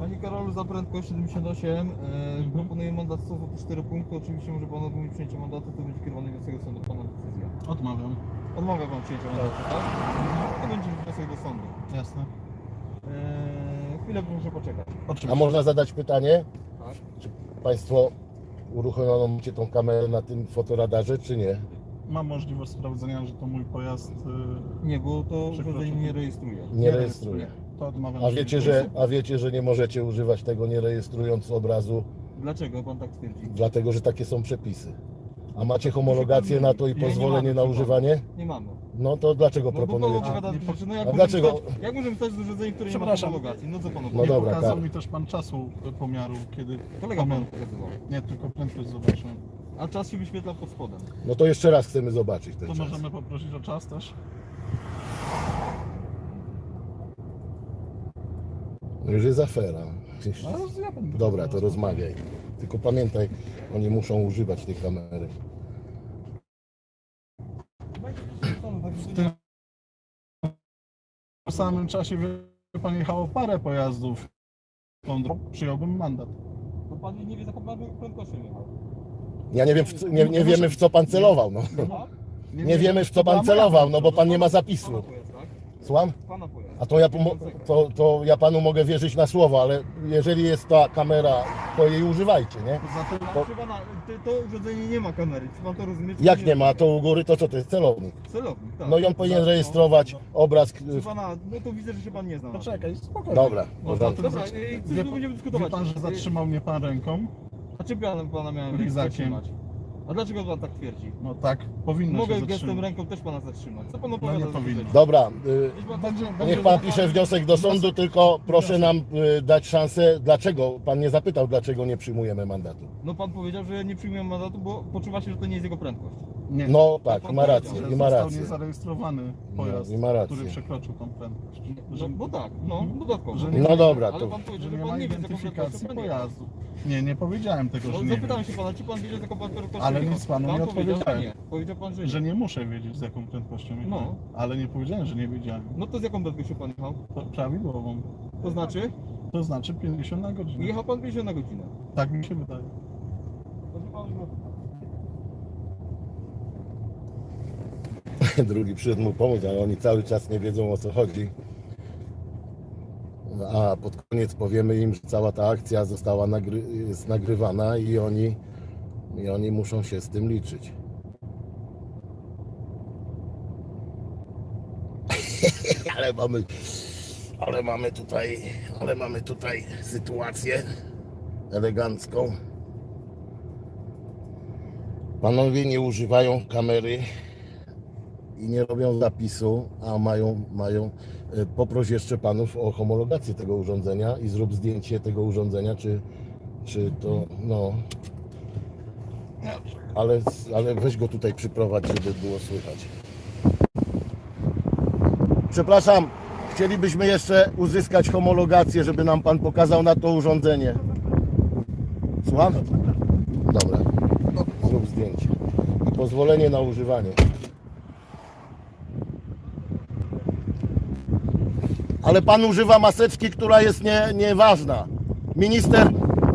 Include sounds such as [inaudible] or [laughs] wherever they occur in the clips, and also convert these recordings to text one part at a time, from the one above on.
Panie Karolu, za prędkość 78 e, proponuję mandat stosował po 4 punkty. Oczywiście może Pan odmówić przyjęcia mandatu, to będzie kierowany wniosek do sądu, Pana decyzja. Odmawiam. Odmawia Pan przyjęcia mandatu, tak? To będzie wniosek do sądu. Jasne. E, chwilę proszę poczekać. Oczywiście. A można zadać pytanie? Tak? Państwo uruchomiono macie tą kamerę na tym fotoradarze, czy nie? Mam możliwość sprawdzenia, że to mój pojazd. y, Nie, bo to Przekroczył. urządzenie nie rejestruje. Nie rejestruje. To odmawiam. A wiecie, że, a wiecie, że nie możecie używać tego nie rejestrując obrazu, Dlaczego Pan tak twierdzi? dlatego że takie są przepisy. A macie homologację na to i Nie, nie pozwolenie mamy, na używanie? Nie mamy. No to dlaczego No bo Pan proponujecie? opowiada, że no jak A możemy dlaczego? stać- Jak możemy stać z urządzeniem, które nie ma Przepraszam. homologacji? No co Pan No opowiada? dobra, pokazał tak. mi też pan czasu y, pomiaru, kiedy. Kolega Pan pokazywał. Nie, tylko prędkość zobaczyłem. A czas się wyświetla pod spodem. No to jeszcze raz chcemy zobaczyć ten To czas. możemy poprosić o czas też? No już jest afera. Będę Dobra, to rozmawiaj. Tylko pamiętaj, oni muszą używać tej kamery. W tym samym czasie wie pan jechało parę pojazdów. Tą drogą przyjąłbym mandat. Bo Pan nie wie, jaką Pan prędkością jechał. Ja nie wiem, w co, nie, nie wiemy w co pan celował. No. Nie wiemy w co pan celował, no bo pan nie ma Pana zapisu. pojazd, tak? Słucham? Pana pojazd. A to ja, to, to ja panu mogę wierzyć na słowo, ale jeżeli jest ta kamera, to jej używajcie, nie? Proszę Pana, to, to urządzenie nie ma kamery. Czy Pan to rozumie? czy Jak nie ma, to u góry to co to jest celownik. Celownik, tak. No i on powinien Tak, rejestrować obraz. No. Proszę Pana, no to widzę, że się Pan nie zna. poczekaj, spokojnie. Dobra, No, dobra. zatem Dobra, zac- i coś wie, tu będziemy dyskutować. wie pan, że zatrzymał mnie pan ręką? A czy Pana, pana miałem Ryzakiem. zatrzymać? A dlaczego Pan tak twierdzi? No tak, powinno Mogę się gestem zatrzymać. ręką też Pana zatrzymać. Co Pan No opowiada? nie za powinno. rzeczy? Dobra, y, Jeśli pan- Będzie- będzie- niech pan pisze wniosek do sądu, tylko proszę nam y, dać szansę, dlaczego, pan nie zapytał, dlaczego nie przyjmujemy mandatu. No Pan powiedział, że nie przyjmuję mandatu, bo poczuwa się, że to nie jest jego prędkość. Nie. No tak, pan ma rację, i ma Został rację. niezarejestrowany pojazd, i ma rację. który przekroczył tą prędkość. No, Że, bo tak, no, dodatkowo. Że nie- No dobra, Ale to Pan powiedział, że że nie Pan ma nie wie, identyfikacji Pan jechał. pojazdu. Nie, nie powiedziałem tego, No, że nie zapytałem wiem. się Pana, czy Pan wiedział, z jaką Pan prędkością Ale jechał. nic panu Pan nie powiedział, że odpowiedziałem. nie. Powiedział Pan, że nie. Że nie muszę wiedzieć z jaką prędkością jechałem. No. Ale nie powiedziałem, że nie wiedziałem. No to z jaką prędkością Pan jechał? To prawidłową. To znaczy? To znaczy 50 na godzinę. Jechał Pan 50 na godzinę. Tak mi się wydaje. Proszę Pana, że- [laughs] drugi przyszedł mu pomóc, ale oni cały czas nie wiedzą o co chodzi. A pod koniec powiemy im, że cała ta akcja została nagry jest nagrywana i oni, i oni muszą się z tym liczyć. [laughs] ale mamy, ale mamy tutaj, ale mamy tutaj sytuację elegancką. Panowie nie używają kamery i nie robią zapisu, a mają, mają e, poproś jeszcze panów o homologację tego urządzenia i zrób zdjęcie tego urządzenia, czy, czy to, no. Ale, ale weź go tutaj przyprowadź, żeby było słychać. Przepraszam, chcielibyśmy jeszcze uzyskać homologację, żeby nam pan pokazał na to urządzenie. Słucham? Dobra, zrób zdjęcie. I pozwolenie na używanie. Ale pan używa maseczki, która jest nie, nieważna. Minister,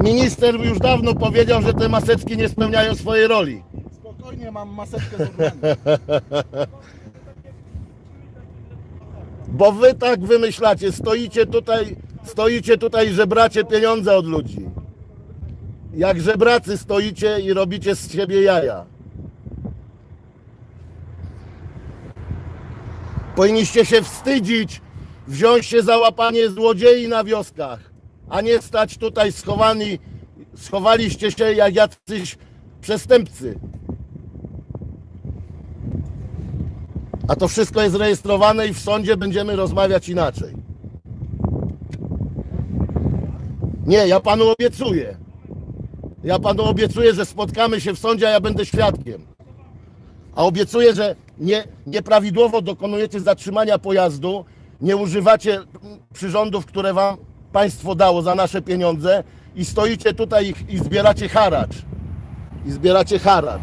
minister już dawno powiedział, że te maseczki nie spełniają swojej roli. Spokojnie, mam maseczkę z. Bo wy tak wymyślacie, stoicie tutaj, stoicie tutaj i żebracie pieniądze od ludzi. Jak żebracy stoicie i robicie z siebie jaja. Powinniście się wstydzić, wziąć się za łapanie złodziei na wioskach, a nie stać tutaj schowani, schowaliście się jak jacyś przestępcy. A to wszystko jest rejestrowane i w sądzie będziemy rozmawiać inaczej. Nie, ja panu obiecuję. Ja panu obiecuję, że spotkamy się w sądzie, a ja będę świadkiem. A obiecuję, że nie, nieprawidłowo dokonujecie zatrzymania pojazdu, nie używacie przyrządów, które wam państwo dało za nasze pieniądze i stoicie tutaj i, i zbieracie haracz. I zbieracie haracz.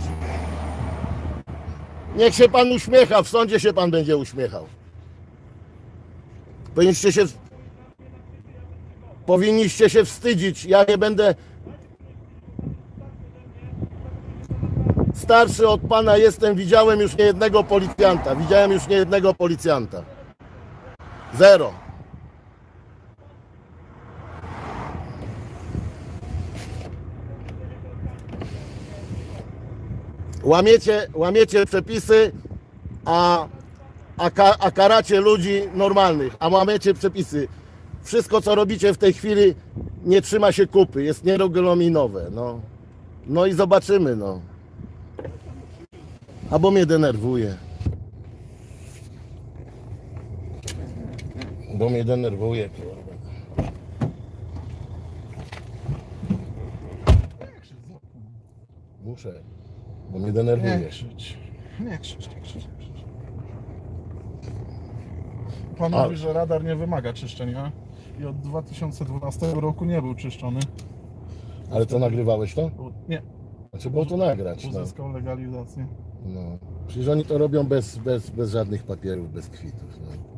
Niech się pan uśmiecha, w sądzie się pan będzie uśmiechał. Powinniście się. Powinniście się wstydzić. Ja nie będę starszy od pana jestem. Widziałem już niejednego policjanta. Widziałem już niejednego policjanta. Zero. Łamiecie, łamiecie przepisy, a, a, ka, a karacie ludzi normalnych, a łamiecie przepisy. Wszystko, co robicie w tej chwili, nie trzyma się kupy, jest nieregulaminowe. No, no i zobaczymy, no. Albo mnie denerwuje. Bo mnie denerwuje, kurwa. Muszę, bo mnie Nie denerwuje. krzycz. Nie krzycz, nie krzycz, nie krzycz. Pan Ale- mówi, że radar nie wymaga czyszczenia i od 2012 roku nie był czyszczony. Ale to nagrywałeś to? Nie, Znaczy, było to nagrać. No. uzyskał legalizację. No. Przecież oni to robią bez, bez, bez żadnych papierów, bez kwitów. No.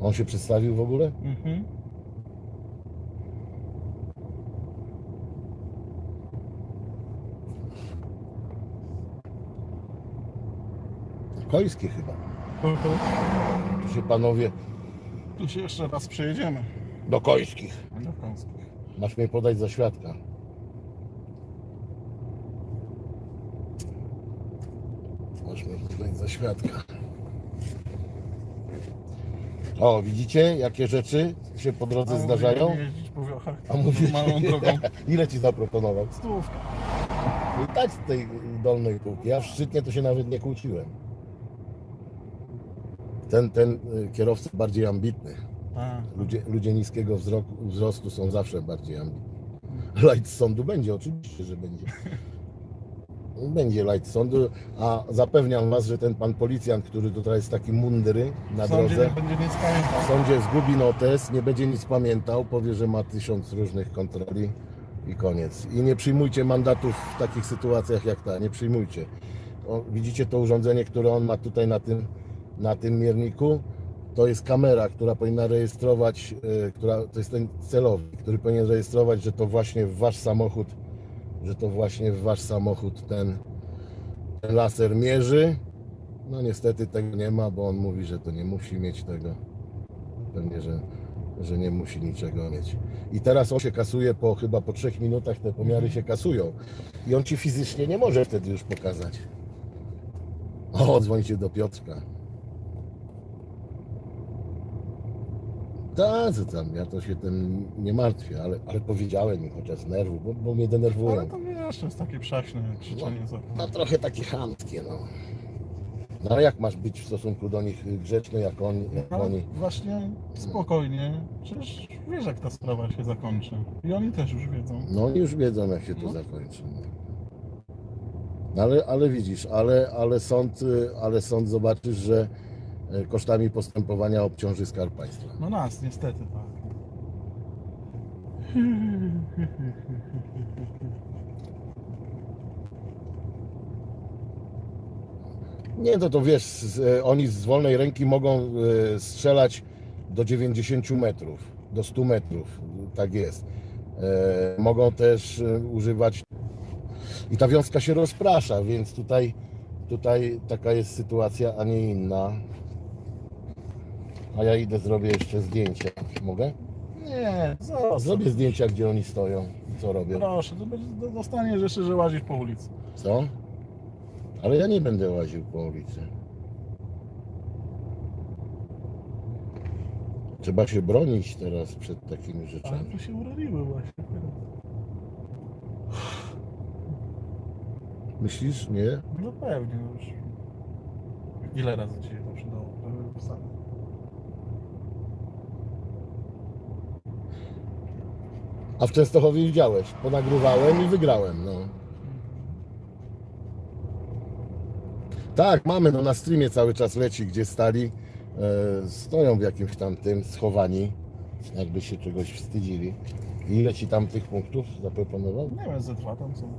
On się przedstawił w ogóle? Mhm. Końskie chyba. Tu, Tu się panowie tu się jeszcze raz przejedziemy. do końskich. Do Końskich. Masz mnie podać za świadka. Masz mnie podać za świadka. O, widzicie, jakie rzeczy się po drodze A zdarzają? mówili jeździć po wiochach A mówię, normalną [laughs] drogą. ile ci zaproponował? Stówka. I tak z tej dolnej półki. Ja w szczytnie to się nawet nie kłóciłem. Ten, ten y, kierowca bardziej ambitny. A, Ludzie, ludzie niskiego wzroku, wzrostu są zawsze bardziej ambitni. Light sądu będzie, oczywiście, że będzie. [laughs] Będzie light sądu, a zapewniam was, że ten pan policjant, który tutaj jest taki mundyry na w sądzie drodze, nie będzie nic pamiętał. w sądzie zgubi notes, nie będzie nic pamiętał, powie, że ma tysiąc różnych kontroli i koniec. I nie przyjmujcie mandatów w takich sytuacjach jak ta, nie przyjmujcie. O, widzicie to urządzenie, które on ma tutaj na tym, na tym mierniku? To jest kamera, która powinna rejestrować, y, która, to jest ten celownik, który powinien rejestrować, że to właśnie wasz samochód, że to właśnie w wasz samochód ten, ten laser mierzy. No niestety tego nie ma, bo on mówi, że to nie musi mieć tego. Pewnie, że, że nie musi niczego mieć. I teraz on się kasuje po chyba po trzech minutach te pomiary się kasują. I on ci fizycznie nie może wtedy już pokazać. O, dzwońcie do Piotrka. Tak, co tam, ja to się tym nie martwię, ale, ale powiedziałem im chociaż z nerwu, bo, bo mnie denerwują. Ale to wiesz, to jest takie przaśne krzyczenie za No trochę takie chamskie, no. No ale jak masz być w stosunku do nich grzeczny, jak, on, jak Ale oni? właśnie spokojnie, przecież wiesz jak ta sprawa się zakończy. I oni też już wiedzą. No oni już wiedzą, jak się to No. zakończy. No, ale, ale widzisz, ale, ale, sąd, y, ale sąd zobaczysz, że kosztami postępowania obciąży Skarb Państwa. No nas, niestety tak. Nie, no to wiesz, z, e, oni z wolnej ręki mogą e, strzelać do 90 metrów, do 100 metrów, tak jest. E, mogą też e, używać i ta wiązka się rozprasza, więc tutaj, tutaj taka jest sytuacja, a nie inna. A ja idę, zrobię jeszcze zdjęcia. Mogę? Nie, zostaw. Zrobię zdjęcia, gdzie oni stoją, co robią. Proszę, to będzie- do- dostaniesz jeszcze, że łazisz po ulicy. Co? Ale ja nie będę łaził po ulicy. Trzeba się bronić teraz przed takimi Ale rzeczami. to się urodziły właśnie. Myślisz? Nie? No pewnie, już. Ile razy ci się to przydało? A w Częstochowie widziałeś. Ponagrywałem i wygrałem, no. Tak, mamy, no na streamie cały czas leci, gdzie stali. E, stoją w jakimś tam tym schowani, jakby się czegoś wstydzili. I ile ci tam tych punktów zaproponował? Nie wiem, ze dwa tam są.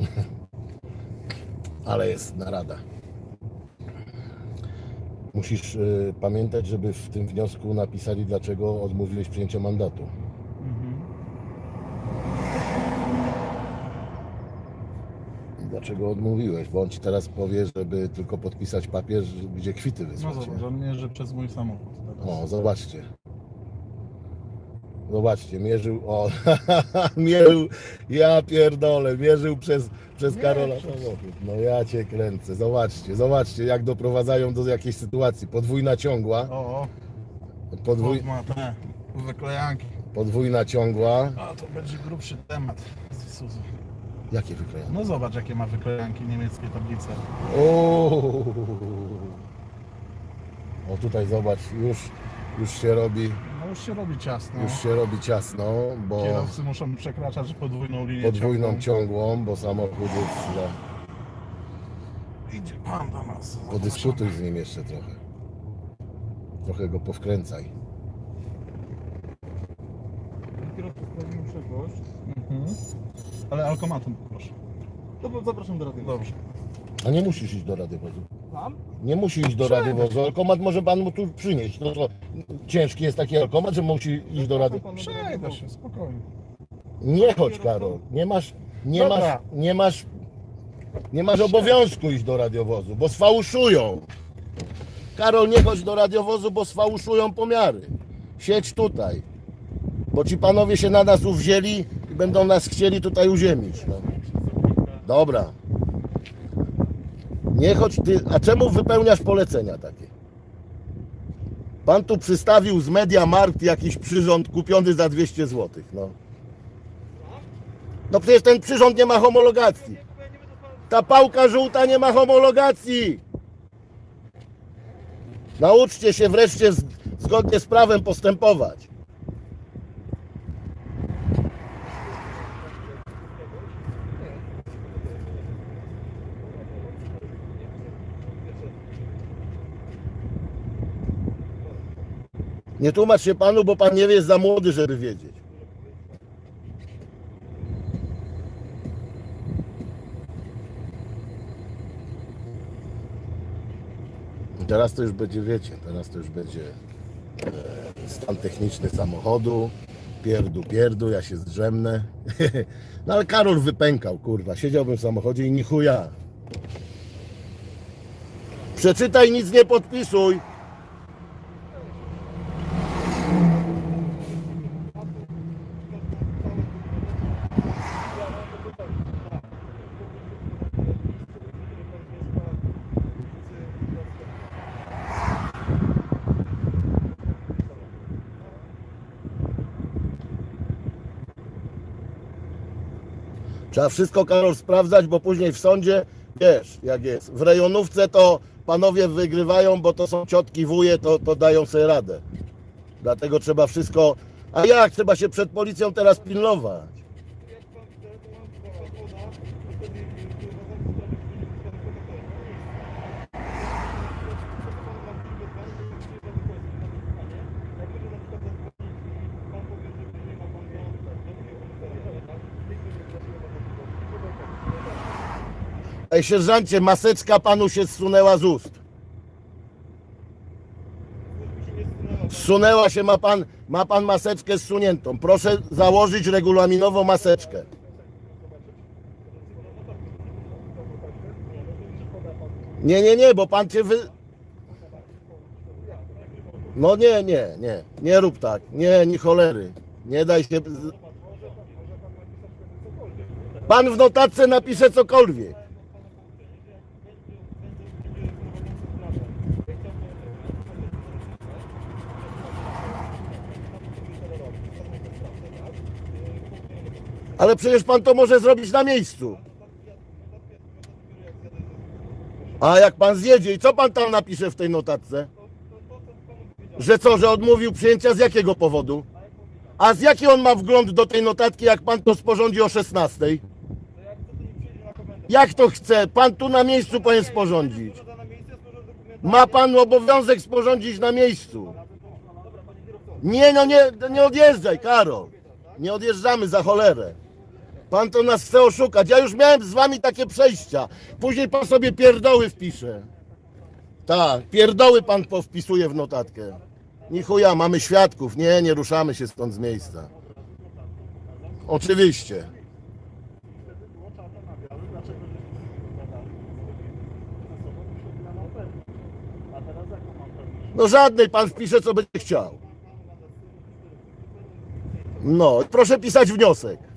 [laughs] Ale jest narada. Musisz y, pamiętać, żeby w tym wniosku napisali, dlaczego odmówiłeś przyjęcia mandatu. Mhm. Dlaczego odmówiłeś? Bo on ci teraz powie, żeby tylko podpisać papier, gdzie kwity No wysłać. zobacz, on jeżdżę przez mój samochód. teraz. O, zobaczcie. Zobaczcie, mierzył, o, [laughs] mierzył, ja pierdolę, mierzył przez, przez Karola. No ja cię kręcę, zobaczcie, zobaczcie jak doprowadzają do jakiejś sytuacji. Podwójna ciągła, O, o, podwój, ma te wyklejanki. podwójna ciągła. A to będzie grubszy temat z Isuzu. Jakie wyklejane? No zobacz jakie ma wyklejanki niemieckie tablice. O, o tutaj zobacz, już, już się robi, już się robi ciasno. już się robi ciasno, bo Kierowcy muszą przekraczać podwójną linię podwójną ciągłą. ciągłą, bo samochód jest źle. Idzie pan do nas. Podyskutuj z nim jeszcze trochę. Trochę go powkręcaj. Kierowca sprawił przeproś. Mhm. Ale alkomatem proszę. Dobra, zapraszam do rady. Dobrze. A nie musisz iść do radiowozu. Mam? Nie musi iść do radiowozu. Alkomat może pan mu tu przynieść. No to ciężki jest taki alkomat, że musi iść do rady. Przejdę się, spokojnie. Nie chodź, Karol. Nie masz, nie masz, nie masz, nie masz obowiązku iść do radiowozu, bo sfałszują. Karol, nie chodź do radiowozu, bo sfałszują pomiary. Siedź tutaj. Bo ci panowie się na nas uwzięli i będą nas chcieli tutaj uziemić. No. Dobra. Nie chodź ty. A czemu wypełniasz polecenia takie? Pan tu przystawił z Media Markt jakiś przyrząd kupiony za 200 zł. No. No przecież ten przyrząd nie ma homologacji. Ta pałka żółta nie ma homologacji. Nauczcie się wreszcie zgodnie z prawem postępować. Nie tłumacz się panu, bo pan nie wie, jest za młody, żeby wiedzieć. Teraz to już będzie, wiecie, teraz to już będzie e, stan techniczny samochodu, pierdu, pierdu, ja się zdrzemnę. [laughs] No ale Karol wypękał, kurwa, siedziałbym w samochodzie i ni chuja. Przeczytaj, nic nie podpisuj. Trzeba wszystko, Karol, sprawdzać, bo później w sądzie, wiesz, jak jest. W rejonówce to panowie wygrywają, bo to są ciotki, wuje, to, to dają sobie radę. Dlatego trzeba wszystko... A jak? Trzeba się przed policją teraz pilnować. Ej, sierżancie, maseczka panu się zsunęła z ust. Zsunęła się, ma pan, ma pan maseczkę zsuniętą. Proszę założyć regulaminowo maseczkę. Nie, nie, nie, bo pan cię wy... No nie, nie, nie, nie rób tak. Nie, nie cholery. Nie daj się... Pan w notatce napisze cokolwiek. Ale przecież pan to może zrobić na miejscu. A jak pan zjedzie i co pan tam napisze w tej notatce? Że co, że odmówił przyjęcia z jakiego powodu? A z jaki on ma wgląd do tej notatki, jak pan to sporządzi o 16? Jak to chce? Pan tu na miejscu powinien sporządzić. Ma pan obowiązek sporządzić na miejscu. Nie, no nie, nie odjeżdżaj, Karol. Nie odjeżdżamy za cholerę. Pan to nas chce oszukać. Ja już miałem z wami takie przejścia. Później pan sobie pierdoły wpisze. Tak, pierdoły pan powpisuje w notatkę. Ni chuja, mamy świadków. Nie, nie ruszamy się stąd z miejsca. Oczywiście. No żadnej pan wpisze, co będzie chciał. No, proszę pisać wniosek.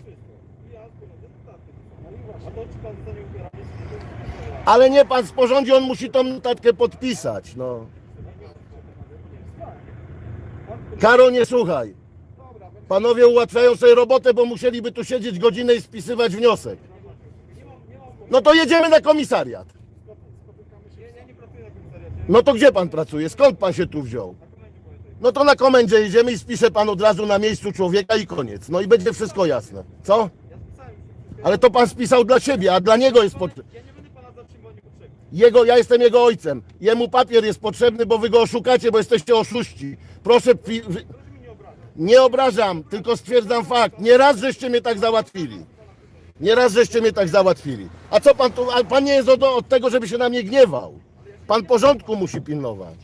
Ale nie pan sporządzi, on musi tą notatkę podpisać, no. Karo, nie słuchaj. Panowie ułatwiają sobie robotę, bo musieliby tu siedzieć godzinę i spisywać wniosek. No to jedziemy na komisariat. No to gdzie pan pracuje? Skąd pan się tu wziął? No to na komendzie jedziemy i spisze pan od razu na miejscu człowieka i koniec. No i będzie wszystko jasne. Co? Ale to pan spisał dla siebie, a dla niego jest potrzebny. Ja nie będę pana zatrzymywał niepotrzebnie. Jego, ja jestem jego ojcem. Jemu papier jest potrzebny, bo wy go oszukacie, bo jesteście oszuści. Proszę. wy- Nie obrażam, tylko stwierdzam fakt. Nie raz żeście mnie tak załatwili. Nie raz żeście mnie tak załatwili. A co pan tu. A pan nie jest od, od tego, żeby się na mnie gniewał. Pan porządku musi pilnować.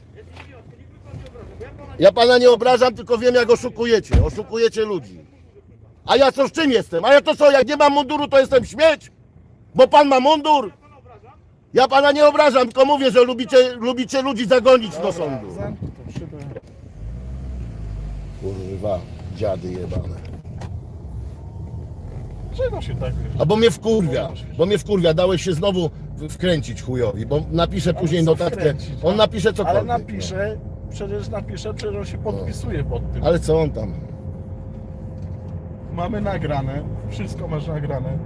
Ja pana nie obrażam, tylko wiem, jak oszukujecie. Oszukujecie ludzi. A ja co z czym jestem? A ja to co, jak nie mam munduru, to jestem śmieć? Bo pan ma mundur? Ja pana nie obrażam, tylko mówię, że lubicie, lubicie ludzi zagonić do sądu. Kurwa, dziady jebane. Czego się tak A bo mnie wkurwia, bo mnie wkurwia, dałeś się znowu wkręcić chujowi, bo napiszę później co notatkę, wkręcić, on no? napisze cokolwiek. Ale napisze, przecież napisze, przecież on się podpisuje pod tym. No. Ale co on tam? Mamy nagrane, wszystko masz nagrane.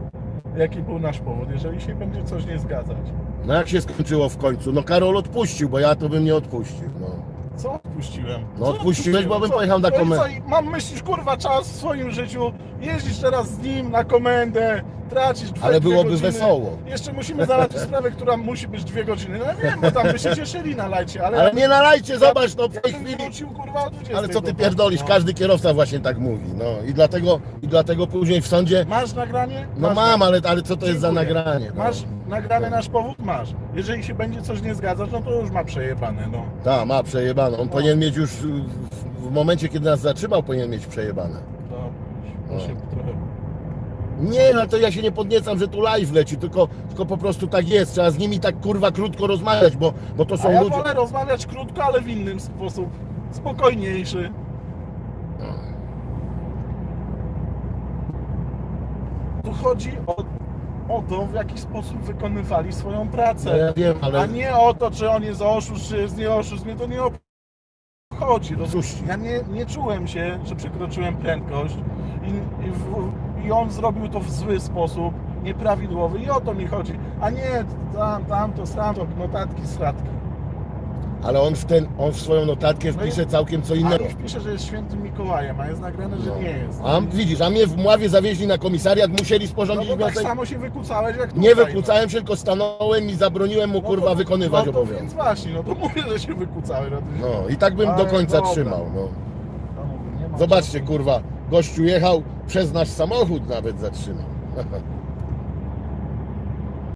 Jaki był nasz powód, jeżeli się będzie coś nie zgadzać. No jak się skończyło w końcu? No Karol odpuścił, bo ja to bym nie odpuścił. No. Co odpuściłem? No Co odpuściłeś, bo bym Co? pojechał na No i komendę. co, i Mam myślisz, kurwa, czas w swoim życiu, jeździsz teraz z nim na komendę, tracisz dwie, Ale dwie byłoby godziny. wesoło. Jeszcze musimy załatwić sprawę, która musi być dwie godziny. No wiem, bo tam by się cieszyli na lajcie, ale... Ale nie nalajcie, zobacz, no w ja tej bym chwili. wrócił, kurwa, o 20 Ale co ty do pierdolisz? Każdy kierowca właśnie tak mówi. No i dlatego, i dlatego później w sądzie. Masz nagranie? No Masz mam, ale, ale co to jest za Dziękuję. nagranie? No. Masz nagrany nasz powód? Masz. Jeżeli się będzie coś nie zgadzać, no to już ma przejebane, no. Tak, ma przejebane. On powinien mieć już w, w momencie, kiedy nas zatrzymał, powinien mieć przejebane. To No. trochę... Nie, no to ja się nie podniecam, że tu live leci, tylko, tylko po prostu tak jest. Trzeba z nimi tak kurwa krótko rozmawiać, bo, bo to A są ja ludzie. wolę rozmawiać krótko, ale w innym sposób. Spokojniejszy. Tu chodzi o, o to, w jaki sposób wykonywali swoją pracę. No ja wiem, ale- A nie o to, czy on jest oszust, czy jest nie oszust. Mnie to nie obchodzi. No, Cóż. ja nie, nie czułem się, że przekroczyłem prędkość i, i, w, i on zrobił to w zły sposób, nieprawidłowy i o to mi chodzi. A nie tam, tamto, tamto, notatki, stratki. Ale on w, ten, on w swoją notatkę No i- wpisze całkiem co innego. już pisze, że jest świętym Mikołajem, a jest nagrane, że No. nie jest. A widzisz, a mnie w Mławie zawieźli na komisariat, musieli No sporządzić bo tak wniosek. samo się wykucałeś jak Nie tutaj, wykłócałem się, tylko stanąłem i zabroniłem mu no. kurwa No to- wykonywać no to obowiązek. Więc właśnie, no to [laughs] mówię, że się wykucałeś. No, No i tak bym do Ale końca dobra. trzymał. No. no mówię, nie ma Zobaczcie czasu. kurwa, gościu jechał przez nasz samochód nawet zatrzymał. [laughs]